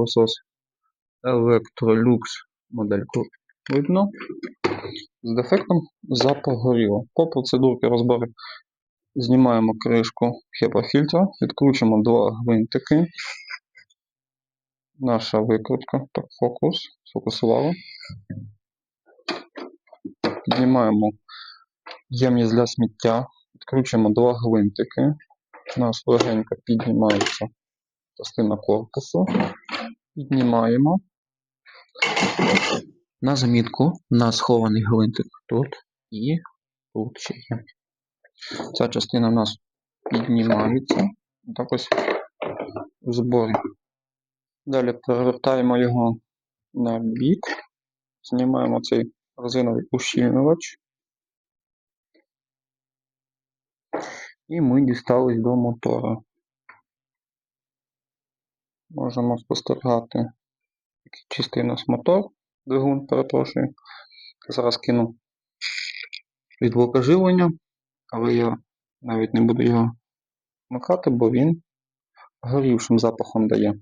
пилосос Electrolux модельку видно. З дефектом запах горіло. По процедурці розбору знімаємо кришку HEPA-фільтра, відкручуємо два гвинтики. Наша викрутка, так, фокус, сфокусувала. Піднімаємо ємність для сміття, відкручуємо два гвинтики. У нас легенько піднімається частина корпусу. Піднімаємо. На замітку на схований гвинтик тут і тут ще є. Ця частина у нас піднімається. Так ось в зборі. Далі перевертаємо його на бік. Знімаємо цей резиновий ущільнювач. І ми дістались до мотора. Можемо спостерігати, який чистий у нас мотор, двигун, перепрошую. Зараз кину від живлення, але я навіть не буду його вмикати, бо він горівшим запахом дає.